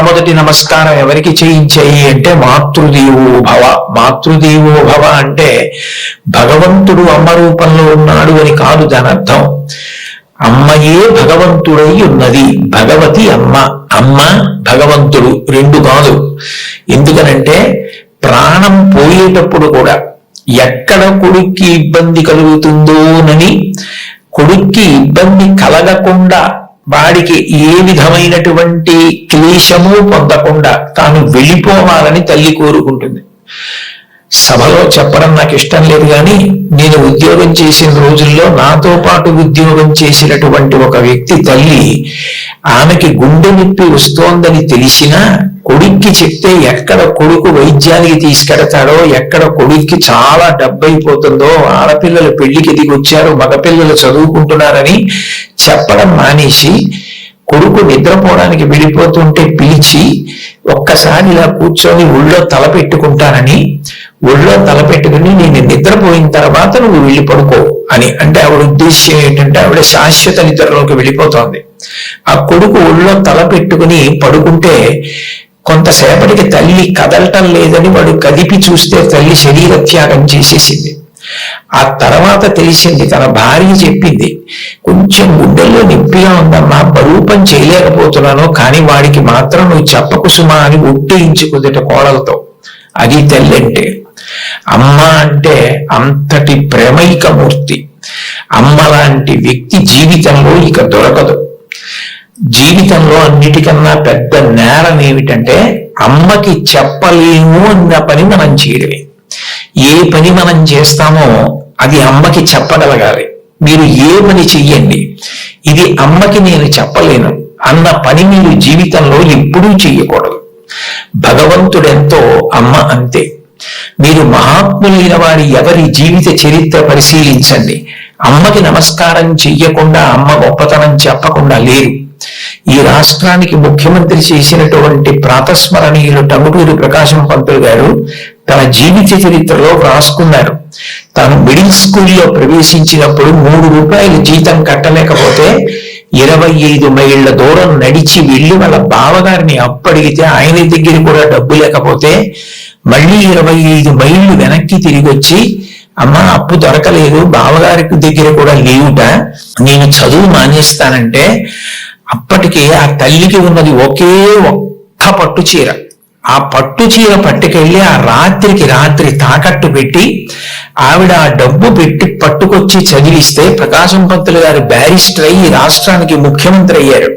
మొట్టమొదటి నమస్కారం ఎవరికి చేయించాయి అంటే మాతృదేవో భవ. మాతృదేవో భవ అంటే భగవంతుడు అమ్మ రూపంలో ఉన్నాడు అని కాదు దాని అర్థం అమ్మయే భగవంతుడై ఉన్నది. భగవతి అమ్మ. అమ్మ భగవంతుడు రెండు కాదు. ఎందుకనంటే ప్రాణం పోయేటప్పుడు కూడా ఎక్కడ కొడుక్కి ఇబ్బంది కలుగుతుందోనని కొడుక్కి ఇబ్బంది కలగకుండా వాడికి ఏ విధమైనటువంటి క్లేశము పొందకుండా తాను వెళ్ళిపోవాలని తల్లి కోరుకుంటుంది. సభలో చెప్పడం నాకు ఇష్టం లేదు కానీ నేను ఉద్యోగం చేసిన రోజుల్లో నాతో పాటు ఉద్యోగం చేసినటువంటి ఒక వ్యక్తి తల్లి ఆమెకి గుండె నొప్పి వస్తోందని తెలిసినా కొడుక్కి చెప్తే ఎక్కడ కొడుకు వైద్యానికి తీసుకెడతాడో ఎక్కడ కొడుక్కి చాలా డబ్బైపోతుందో ఆడపిల్లలు పెళ్ళికి దిగొచ్చారు మగపిల్లలు చదువుకుంటున్నారని చెప్పడం మానేసి కొడుకు నిద్రపోవడానికి వెళ్ళిపోతుంటే పిలిచి ఒక్కసారి ఇలా కూర్చొని ఒళ్ళో తల పెట్టుకుంటానని ఒళ్ళో తల పెట్టుకుని నేను నిద్రపోయిన తర్వాత నువ్వు వెళ్ళి పడుకో అని. అంటే ఆవిడ ఉద్దేశ్యం ఏంటంటే ఆవిడ శాశ్వత నిద్రలోకి వెళ్ళిపోతోంది. ఆ కొడుకు ఒళ్ళో తల పెట్టుకుని పడుకుంటే కొంతసేపటికి తల్లి కదలటం లేదని వాడు కదిపి చూస్తే తల్లి శరీర త్యాగం చేసేసింది. ఆ తర్వాత తెలిసింది తన భార్య చెప్పింది కొంచెం గుండెల్లో నిప్పిగా ఉందమ్మా బరూపం చేయలేకపోతున్నాను కానీ వాడికి మాత్రం నువ్వు చెప్పకు సుమా అని ఒట్టేయించుకుందిట కోడలతో. అది తల్లి అంటే అమ్మ అంటే అంతటి ప్రేమైక మూర్తి. అమ్మ లాంటి వ్యక్తి జీవితంలో ఇక దొరకదు. జీవితంలో అన్నిటికన్నా పెద్ద నేరం ఏమిటంటే అమ్మకి చెప్పలేము అన్న పని మనం చేయడమే. ఏ పని మనం చేస్తామో అది అమ్మకి చెప్పగలగాలి. మీరు ఏ పని చెయ్యండి ఇది అమ్మకి నేను చెప్పలేను అన్న పని మీరు జీవితంలో ఎప్పుడూ చెయ్యకూడదు. భగవంతుడెంతో అమ్మ అంతే. మీరు మహాత్ములైన వారి ఎవరి జీవిత చరిత్ర పరిశీలించండి. అమ్మకి నమస్కారం చెయ్యకుండా అమ్మ గొప్పతనం చెప్పకుండా లేరు. ఈ రాష్ట్రానికి ముఖ్యమంత్రి చేసినటువంటి ప్రాతస్మరణీయులు టంగుటూరి ప్రకాశం పంతులు గారు తన జీవిత చరిత్రలో రాసుకున్నారు తాను మిడిల్ స్కూల్లో ప్రవేశించినప్పుడు మూడు రూపాయలు జీతం కట్టలేకపోతే ఇరవై ఐదు మైళ్ళ దూరం నడిచి వెళ్ళి వాళ్ళ బావగారిని అప్పడిగితే ఆయన దగ్గర కూడా డబ్బు లేకపోతే మళ్ళీ ఇరవై ఐదు మైళ్ళు వెనక్కి తిరిగి వచ్చి అమ్మ అప్పు దొరకలేదు బావగారికి దగ్గర కూడా లేవుట నేను చదువు మానేస్తానంటే అప్పటికే ఆ తల్లికి ఉన్నది ఒకే ఒక్క పట్టు చీర. ఆ పట్టు చీర పట్టుకెళ్ళి ఆ రాత్రికి రాత్రి తాకట్టు పెట్టి ఆవిడ ఆ డబ్బు పెట్టి పట్టుకొచ్చి చదివిస్తే ప్రకాశం పంతులు గారు బ్యారిస్టర్ అయ్యి రాష్ట్రానికి ముఖ్యమంత్రి అయ్యారు.